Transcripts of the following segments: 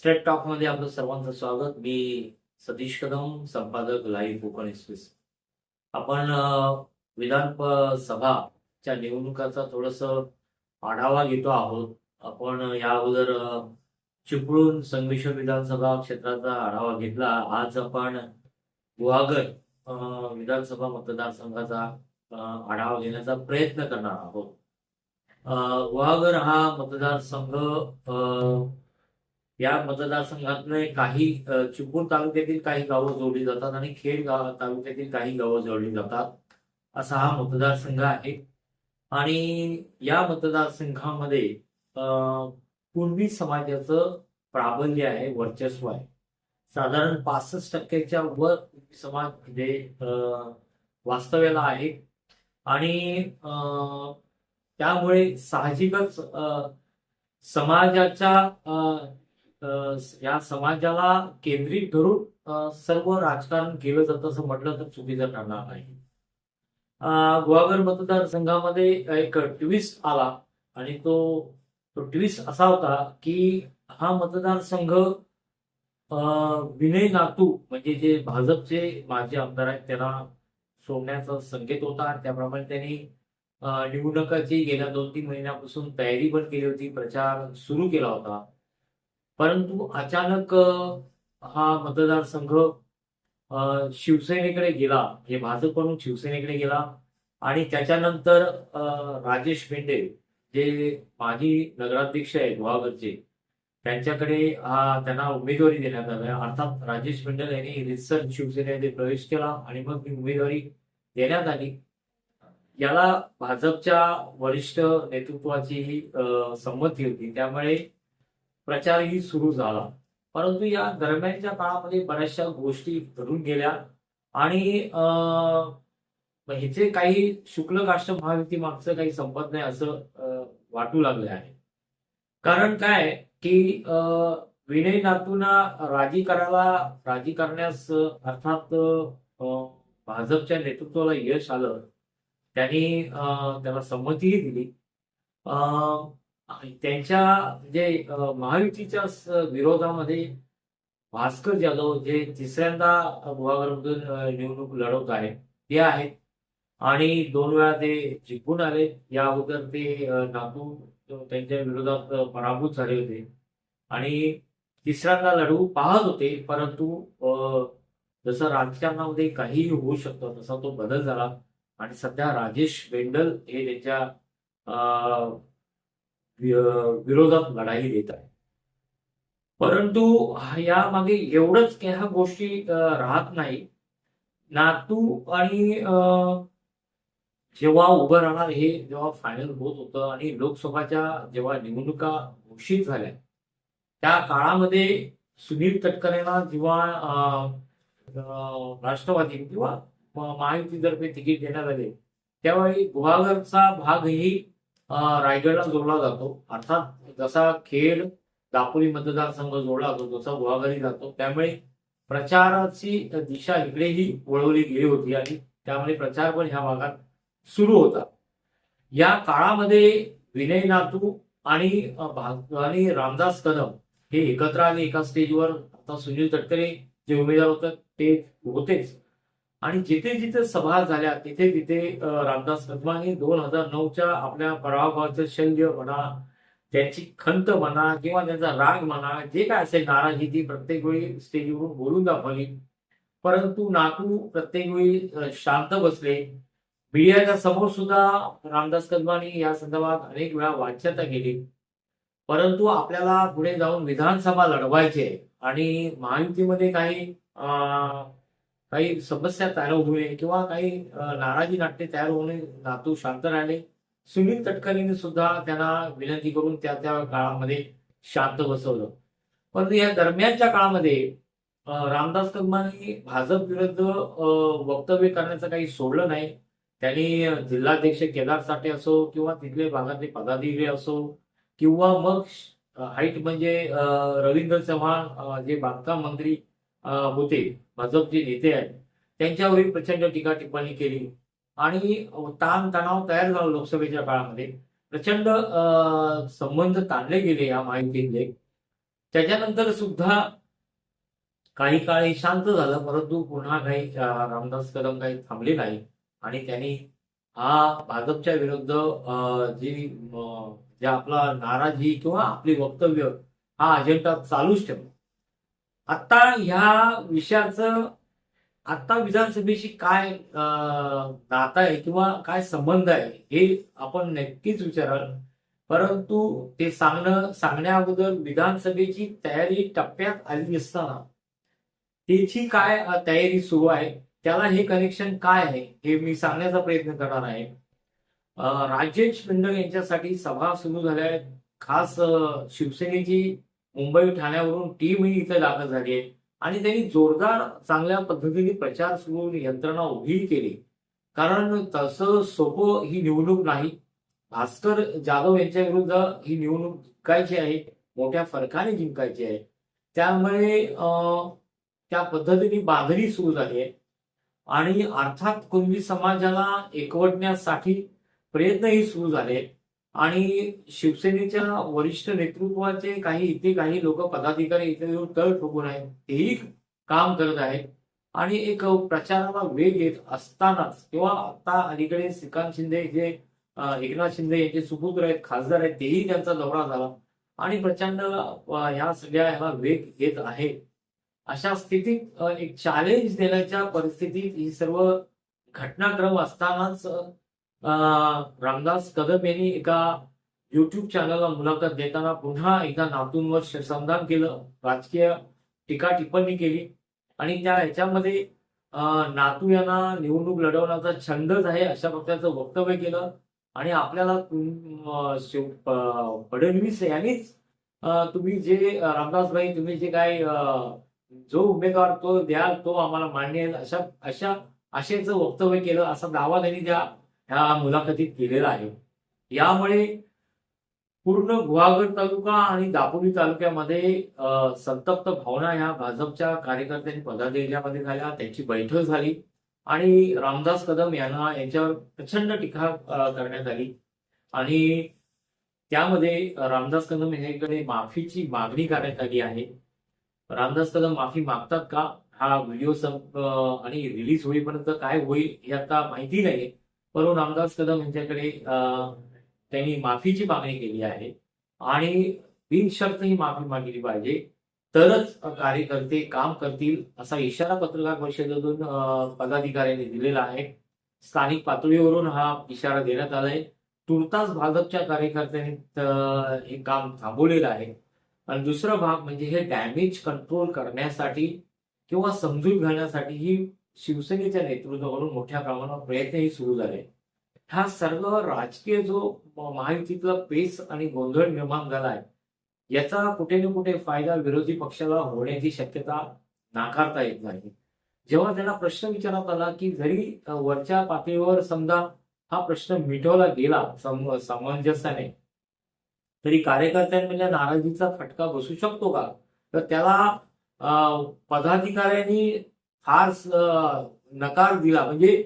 Straight टॉकमध्ये आपलं सर्वांचं स्वागत. मी सतीश कदम संपादक लाईव्ह कोकण एक्सप्रेस आपण विधान सभाच्या निवडणुकाचा थोडस आढावा घेतो आहोत. आपण या अगोदर चिपळूण संगमेश्वर विधानसभा क्षेत्राचा आढावा घेतला. आज आपण गुहागर अं, विधानसभा मतदारसंघाचा आढावा घेण्याचा प्रयत्न करणार आहोत. गुहागर हा मतदारसंघ अं, या मतदारसंघातले काही अ, चिपळूण तालुक्यातील काही गावं जोडली जातात आणि खेड गाव तालुक्यातील काही गावं जोडली जातात. असा हा मतदारसंघ आहे. आणि या मतदारसंघामध्ये कुणबी समाजाचं प्राबल्य आहे वर्चस्व आहे. साधारण पासष्ट टक्क्याच्या वर समाज म्हणजे अ, वास्तव्याला आहे. आणि त्यामुळे साहजिकच समाजाच्या या समाजाला केंद्रित धरून सर्व राजकारण केलं जातं असं म्हटलं तर चुकीचं ठरणार नाही. अ, गुहागर मतदारसंघामध्ये एक ट्विस्ट आला आणि तो तो ट्विस्ट असा होता की हा मतदारसंघ विनय नातू म्हणजे जे भाजपचे माजी आमदार आहेत त्यांना सोडण्याचा संकेत होता त्याप्रमाणे त्यांनी निवडणुकाची गेल्या दोन तीन महिन्यापासून तयारी पण केली होती प्रचार सुरू केला होता. परंतु अचानक हा मतदारसंघ शिवसेनेकडे गेला. म्हणजे भाजपकडून शिवसेनेकडे गेला. आणि त्याच्यानंतर राजेश पेंडे जे माजी नगराध्यक्ष आहेत गुहागरचे त्यांच्याकडे हा त्यांना उमेदवारी देण्यात आली अर्थात राजेश पेंडल यांनी रितसर शिवसेनेमध्ये प्रवेश केला आणि मग ही उमेदवारी देण्यात आली. याला भाजपच्या वरिष्ठ नेतृत्वाचीही ही संमती होती. त्यामुळे प्रचारही सुरू झाला. परंतु या दरम्यानच्या काळामध्ये बऱ्याचशा गोष्टी घडून गेल्या आणि अं, ह्याचे काही शुक्ल काष्ट महायुती मागचं काही संपत नाही असं वाटू लागले आहे. कारण काय की अं, विनय नातूंना राजी करायला राजी करण्यास अर्थात अं, भाजपच्या नेतृत्वाला यश आलं. त्यांनी अं, त्याला संमतीही दिली. अं, त्यांच्या म्हणजे, जे महायुतीच्या विरोधामध्ये भास्कर जाधव जे तिसऱ्यांदा गुहागरमधून निवडणूक लढवत आहेत. ते आहेत. आणि दोन वेळा ते जिंकून आले. या अगोदर ते अ, नातू त्यांच्या विरोधात पराभूत झाले होते. आणि तिसऱ्यांदा लढवू पाहत होते. परंतु अ, जसं राजकारणामध्ये काहीही होऊ शकतं तसा तो बदल झाला. आणि सध्या राजेश बेंडल हे त्यांच्या विरोधात लढाई देत आहे. परंतु यामागे एवढंच की ह्या गोष्टी राहत नाही. नातू आणि अ, जेव्हा उभं राहणार हे जेव्हा फायनल होत होतं आणि लोकसभाच्या जेव्हा निवडणुका घोषित झाल्या त्या काळामध्ये सुनील तटकरेंना जेव्हा राष्ट्रवादी किंवा महायुतीतर्फे तिकीट देण्यात आले त्यावेळी गुहागरचा भागही रायगडला जोडला जातो. अर्थात जसा खेड दापोली मतदारसंघ जोडला जातो तसा गुहागरी जातो त्यामुळे प्रचाराची दिशा इकडेही वळवली गेली होती आणि त्यामुळे प्रचार पण ह्या भागात सुरू होता. या काळामध्ये विनय नातू आणि आणि रामदास कदम हे एकत्र आले एका स्टेजवर आता सुनील तटकरे जे उमेदवार होते ते होतेच. आणि जिथे जिथे सभा झाल्या तिथे तिथे रामदास कदमांनी दोन हजार नऊच्या आपल्या पराभवाचं शल्य म्हणा त्यांची खंत म्हणा किंवा त्यांचा राग म्हणा जे काय असेल नाराजी ती प्रत्येक वेळी स्टेजवरून बोलून दाखवली. परंतु नातू प्रत्येक वेळी शांत बसले. मीडियाच्या समोर सुद्धा रामदास कदमांनी या संदर्भात अनेक वेळा वाच्यता केली. परंतु आपल्याला पुढे जाऊन विधानसभा लढवायची आहे आणि महायुतीमध्ये काही काही समस्या तयार होऊ नये किंवा काही नाराजी नाट्य तयार होऊ नये नातू शांत राहिले सुनील तटकरेंनी सुद्धा त्यांना विनंती करून त्या त्या काळामध्ये शांत बसवलं. परंतु या दरम्यानच्या काळामध्ये रामदास कदमांनी भाजप विरुद्ध वक्तव्य करण्याचं काही सोडलं नाही. त्यांनी जिल्हाध्यक्ष केदार साठे असो किंवा तिथले भागातले पदाधिकारी असो किंवा मग हाईट म्हणजे रवींद्र चव्हाण जे बांधकाम मंत्री होते. भाजपचे नेते आहेत त्यांच्यावरही प्रचंड टीका टिप्पणी केली. आणि ताण तणाव तयार झाला लोकसभेच्या काळामध्ये. प्रचंड संबंध ताणले गेले या माहितीतले. त्याच्यानंतर सुद्धा काही काळ शांत झालं परंतु पुन्हा काही रामदास कदम काही थांबले नाही. आणि त्यांनी हा भाजपच्या विरुद्ध जी जे आपला नाराजी किंवा आपली वक्तव्य हा अजेंडा चालूच ठेवला. आता ह्या विषयाचं आता विधानसभेशी काय अं, नातं आहे किंवा काय संबंध आहे हे आपण नक्कीच विचाराल. परंतु ते सांगणं सांगण्या अगोदर विधानसभेची तयारी टप्प्यात आली असताना त्याची काय तयारी सुरू आहे त्याला हे कनेक्शन काय आहे हे मी सांगण्याचा प्रयत्न करणार आहे. राजेश पिंडल यांच्यासाठी सभा सुरू झाल्या आहेत. खास शिवसेनेची मुंबई ठाण्यावरून टीमही इथे दाखल झाली आहे. आणि त्यांनी जोरदार चांगल्या पद्धतीने प्रचार सुरू यंत्रणा उभी केली. कारण तसं सोपं ही निवडणूक नाही. भास्कर जाधव यांच्या विरुद्ध ही निवडणूक जिंकायची आहे. मोठ्या फरकाने जिंकायची आहे. त्यामुळे त्या पद्धतीने बांधणी सुरू झाली आहे. आणि अर्थात कुणबी समाजाला एकवटण्यासाठी प्रयत्नही सुरू झाले आणि शिवसेनेच्या वरिष्ठ नेतृत्वाचे काही इथे काही लोक पदाधिकारी इथे येऊन तळ ठोकून आहेत तेही काम करत आहेत. आणि एक प्रचाराला वेग येत असतानाच किंवा आता अलीकडे श्रीकांत शिंदे जे एकनाथ शिंदे यांचे सुपुत्र आहेत खासदार आहेत तेही त्यांचा दौरा झाला. आणि प्रचंड ह्या सगळ्या ह्याला वेग येत आहे. अशा स्थितीत एक चॅलेंज देण्याच्या परिस्थितीत ही सर्व घटनाक्रम असतानाच रामदास कदम यांनी एका युट्यूब चॅनलला मुलाखत देताना पुन्हा एकदा नातूंवर श्रमदान केलं. राजकीय टीका टिप्पणी केली. आणि त्या ह्याच्यामध्ये नातू यांना निवडणूक लढवण्याचा छंदच आहे अशा प्रकारचं वक्तव्य केलं. आणि आपल्याला शिव- फडणवीस यांनीच तुम्ही जे अ, रामदासभाई तुम्ही जे काय जो उमेदवार तो द्याल तो आम्हाला मान्य अशा अशा आशेचं वक्तव्य केलं. असा दावा त्यांनी त्या ह्या मुलाखतीत केलेला आहे. यामुळे पूर्ण गुहागर तालुका आणि दापोली तालुक्यामध्ये संतप्त भावना ह्या भाजपच्या कार्यकर्त्यांनी पदाधिकाऱ्यामध्ये झाल्या त्यांची बैठक झाली आणि रामदास कदम यांना यांच्यावर प्रचंड टीका करण्यात आली. आणि त्यामध्ये रामदास कदम यांच्याकडे माफीची मागणी करण्यात आली आहे. रामदास कदम माफी मागतात का? हा व्हिडिओ आणि रिलीज होईपर्यंत काय होईल हे आता माहिती नाही परंतु रामदास कदम यांच्याकडे त्यांनी माफीची मागणी केली आहे. आणि बिनशर्त ही माफी मागितली पाहिजे. तरच कार्यकर्ते काम करतील असा इशारा पत्रकार परिषदेतून पदाधिकाऱ्यांनी दिलेला आहे. स्थानिक पातळीवरून हा इशारा देण्यात आलाय. तुर्तास भाजपच्या कार्यकर्त्यांनी हे काम थांबवलेलं आहे. आणि दुसरा भाग म्हणजे हे डॅमेज कंट्रोल करण्यासाठी किंवा समजून घेण्यासाठी ही शिवसेनेच्या नेतृत्वावरून मोठ्या प्रमाणावर प्रयत्नही सुरू झाले. हा सर्व राजकीय जो महायुतीतला पेस आणि गोंधळ निर्माण झाला आहे याचा कुठे ना कुठे फायदा विरोधी पक्षाला होण्याची शक्यता नाकारता येत नाही. जेव्हा त्यांना प्रश्न विचारण्यात आला की जरी वरच्या पातळीवर समजा हा प्रश्न मिटवला गेला सम- सामंजस्याने तरी कार्यकर्त्यांमधल्या नाराजीचा फटका बसू शकतो का? तर त्याला पदाधिकाऱ्यांनी फार नकार दिला. म्हणजे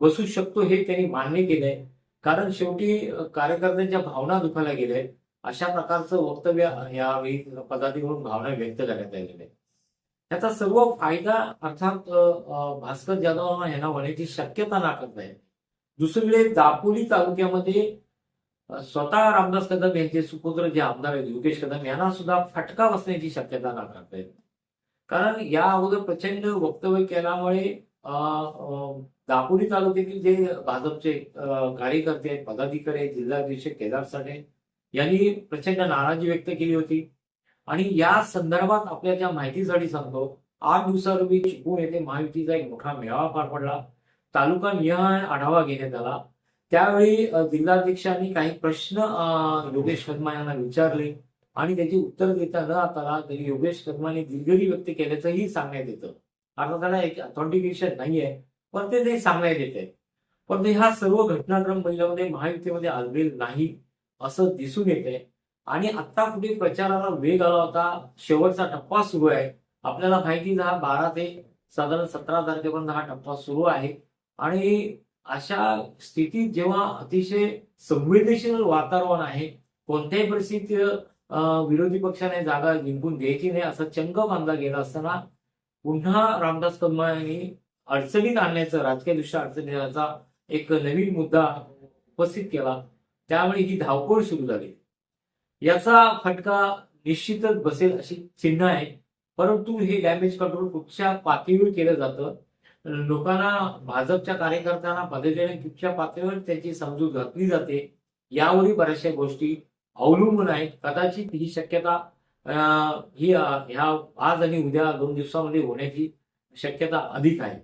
बसू शकतो हे त्यांनी मान्य केलंय. कारण शेवटी कार्यकर्त्यांच्या भावना दुखायला गेल्या अशा प्रकारचं वक्तव्य यावेळी पदाधिकाऱ्यांकडून भावना व्यक्त करण्यात आलेल्या आहेत. त्याचा सर्व फायदा अर्थात भास्कर जाधव यांना होण्याची शक्यता नाकारत आहे दुसरीकडे दापोली तालुक्यामध्ये स्वतः रामदास कदम यांचे सुपुत्र जे आमदार आहेत योगेश कदम यांना सुद्धा फटका बसण्याची शक्यता नाकारतायत कारण या अगोदर प्रचंड वक्तव्य केल्यामुळे दापोली तालुक्यातील जे भाजपचे कार्यकर्ते आहेत पदाधिकारी आहेत जिल्हाध्यक्ष केदार साठे यांनी प्रचंड नाराजी व्यक्त केली होती. आणि या संदर्भात आपल्या ज्या माहितीसाठी सांगतो आठ दिवसापूर्वी चिपळूण येथे महायुतीचा एक मोठा मेळावा पार पडला. तालुका निहाय आढावा घेण्यात आला. त्यावेळी जिल्हाध्यक्षांनी काही प्रश्न योगेश कदमा यांना विचारले. आणि त्याची उत्तर देता न आता तरी योगेश कर्माने दिलगिरी व्यक्त केल्याचंही सांगण्यात येतं. आता त्याला एक ऑथेंटिकेशन नाहीये पण ते ते सांगण्यात येते पण ते हा सर्व घटनाक्रम पहिल्यामध्ये महायुतीमध्ये आलेल नाही असं दिसून येते आणि आता कुठे प्रचाराला वेग आला होता शेवटचा टप्पा सुरू आहे. आपल्याला माहिती हा बारा ते साधारण सतरा तारखेपर्यंत हा टप्पा सुरू आहे. आणि अशा स्थितीत जेव्हा अतिशय संवेदनशील वातावरण आहे कोणत्याही परिस्थितीत विरोधी पक्षाने जागा जिंकून द्यायची नाही असा चंग बांधला गेला असताना पुन्हा रामदास कदम यांनी अडचणीत आणण्याचं राजकीय दृश्य अडचणीत आणण्याचा एक नवीन मुद्दा उपस्थित केला. त्यामुळे ही धावपळ सुरू झाली. याचा फटका निश्चितच बसेल अशी चिन्ह आहे. परंतु हे डॅमेज कंट्रोल कुठच्या पातळीवर केलं जातं? लोकांना भाजपच्या कार्यकर्त्यांना पद्धतीने कुठच्या पातळीवर त्याची समजूत घातली जाते. यावरही बऱ्याचशा गोष्टी अवलंबून आहे कदाचित ही शक्यता ही ह्या आज आणि उद्या दोन दिवसामध्ये होण्याची शक्यता अधिक आहे.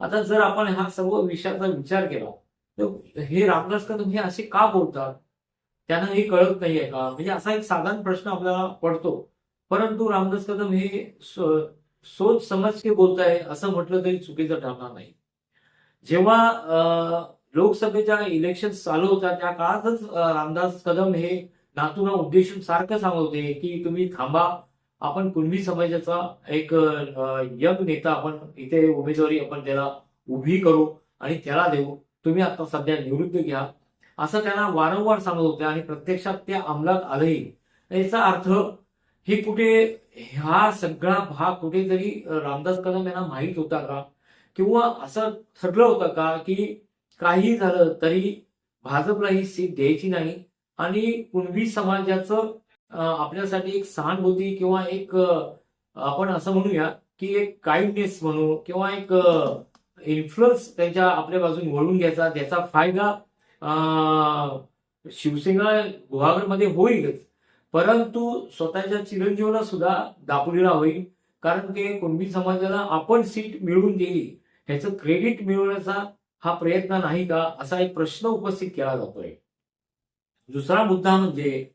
आता जर आपण हा सर्व विषयाचा विचार केला तर हे रामदास कदम हे असे का बोलतात? त्यांना हे कळत नाहीये का? म्हणजे असा एक साधारण प्रश्न आपल्याला पडतो. परंतु रामदास कदम हे सोच समज के बोलताय असं म्हटलं तरी चुकीचं ठरणार नाही. जेव्हा लोकसभेच्या इलेक्शन चालू होता त्या काळातच रामदास कदम हे नातूना उद्देशून सारखं सांगत होते की तुम्ही थांबा. आपण कुणबी समाजाचा एक यंग नेता आपण इथे उमेदवारी आपण त्याला उभी करू आणि त्याला देऊ. तुम्ही आता सध्या निवृत्त घ्या. असं त्यांना वारंवार सांगत होते आणि प्रत्यक्षात ते अंमलात आलंही. याचा अर्थ हे कुठे हा सगळा भाग कुठेतरी रामदास कदम यांना माहीत होता का? किंवा असं ठरलं होतं का की काही झालं तरी भाजपला ही सीट द्यायची नाही. आणि कुणबी समाजाचं आपल्यासाठी एक सहानुभूती किंवा एक आपण असं म्हणूया की एक काइंडनेस म्हणू किंवा एक इन्फ्लुअन्स त्यांच्या आपल्या बाजून वळून घ्यायचा त्याचा फायदा शिवसेना गुहागरमध्ये होईलच. परंतु स्वतःच्या चिरंजीवाला सुद्धा दापोलीला होईल कारण ते कुणबी समाजाला आपण सीट मिळवून दिली ह्याचं क्रेडिट मिळवण्याचा हा प्रयत्न नाही का असा एक प्रश्न उपस्थित केला जातोय. दुसरा मुद्दा म्हणजे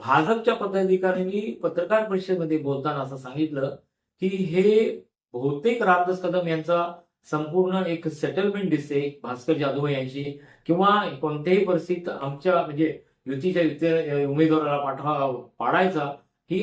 भाजपच्या पदाधिकाऱ्यांनी पत्रकार परिषदेमध्ये बोलताना असं सांगितलं की हे बहुतेक रामदास कदम यांचा संपूर्ण एक सेटलमेंट दिसते भास्कर जाधव यांची किंवा कोणत्याही परिस्थितीत आमच्या म्हणजे युतीच्या युती उमेदवाराला पाठवा पाडायचा ही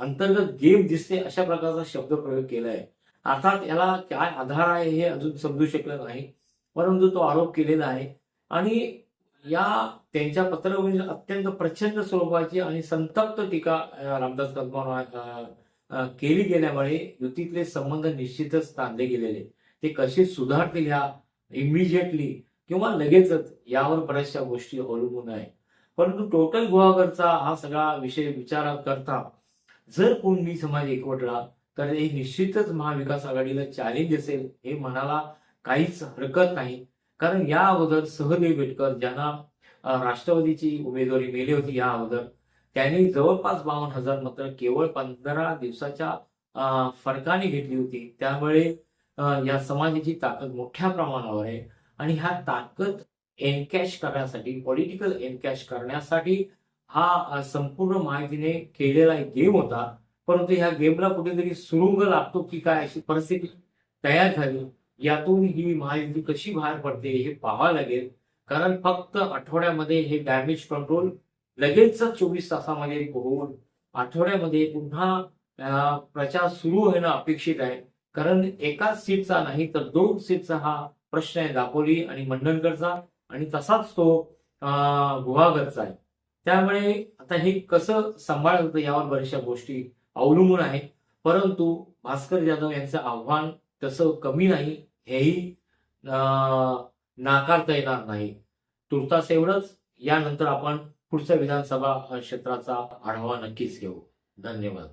अंतर्गत गेम दिसते अशा प्रकारचा शब्द प्रयोग केलाय. अर्थात याला काय आधार आहे हे अजून समजू शकलं नाही. परंतु तो आरोप केलेला आहे. आणि या त्यांच्या पत्रावरील अत्यंत प्रचंड स्वरूपाची आणि संतप्त टीका रामदास कदमांवर केली गेल्यामुळे युतीतले संबंध निश्चितच ताणले गेलेले. ते कसे सुधारतील ह्या इमिजिएटली किंवा लगेचच यावर बऱ्याचशा गोष्टी अवलंबून आहे. परंतु टोटल गुहागरचा हा सगळा विषय विचारात करता जर कोणी समाज एकवटला तर हे निश्चितच महाविकास आघाडीला चॅलेंज असेल हे म्हणाला काहीच हरकत नाही. कारण या अगोदर सहदेव बेटकर ज्यांना राष्ट्रवादीची उमेदवारी मिळली होती या अगोदर त्यांनी जवळपास बावन्न हजार मतं केवळ पंधरा दिवसाच्या फरकाने घेतली होती. त्यामुळे या समाजाची ताकद मोठ्या प्रमाणावर आहे. आणि ह्या ताकद एनकॅश करण्यासाठी पॉलिटिकल एनकॅश करण्यासाठी हा संपूर्ण माहितीने खेळलेला एक गेम होता. परंतु ह्या गेमला कुठेतरी सुरुंग लागतो की काय अशी परिस्थिती तयार झाली. यातून ही महायुती कशी बाहेर पडते हे पाहावं लागेल. कारण फक्त आठवड्यामध्ये हे डॅमेज कंट्रोल लगेच चोवीस तासामध्ये होऊन आठवड्यामध्ये पुन्हा प्रचार सुरू होणं अपेक्षित आहे. कारण एकाच सीटचा नाही तर दोन सीटचा हा प्रश्न आहे दापोली आणि मंडणगडचा आणि तसाच तो गुहागरचा आहे. त्यामुळे आता हे कसं सांभाळतं यावर बऱ्याचशा गोष्टी अवलंबून आहेत. परंतु भास्कर जाधव यांचं आव्हान तसं कमी नाही हेही नाकारता येणार नाही. तुर्तास एवढंच यानंतर आपण पुढच्या विधानसभा क्षेत्राचा आढावा नक्कीच घेऊ. धन्यवाद.